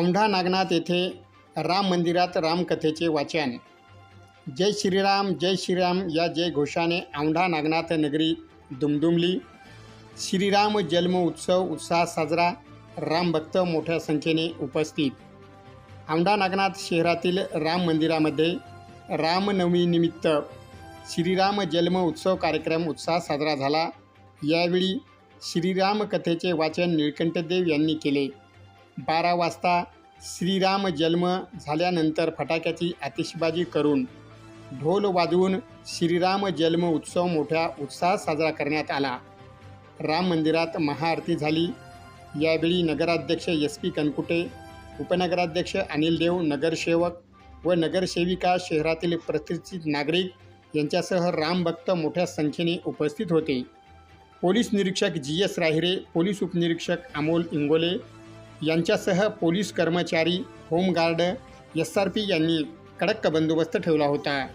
औंढा नागनाथ येथे राम मंदिरात रामकथेचे वाचन. जय श्रीराम जय श्रीराम या जय घोषाने औंढा नागनाथ नगरी दुमदुमली. श्रीराम जन्म उत्सव उत्साह साजरा रामभक्त मोठ्या संख्येने उपस्थित. औंढा नागनाथ शहरातील राम मंदिरामध्ये रामनवमीनिमित्त श्रीराम जन्म उत्सव कार्यक्रम उत्साह साजरा झाला. यावेळी श्रीराम कथेचे वाचन निळकंठदेव यांनी केले. बारा वाजता श्रीराम जन्म झाल्यानंतर फटाक्याची आतिषबाजी करून ढोल वाजवून श्रीराम जन्म उत्सव मोठ्या उत्साहात साजरा करण्यात आला. राम मंदिरात महाआरती झाली. यावेळी नगराध्यक्ष एस पी कनकुटे उपनगराध्यक्ष अनिल देव नगरसेवक व नगरसेविका शहरातील प्रतिष्ठित नागरिक यांच्यासह रामभक्त मोठ्या संख्येने उपस्थित होते. पोलीस निरीक्षक जी एस राहिरे पोलीस उपनिरीक्षक अमोल इंगोले यांच्यासह पोलीस कर्मचारी होमगार्ड एस आर पी यांनी कडक बंदोबस्त ठेवला होता.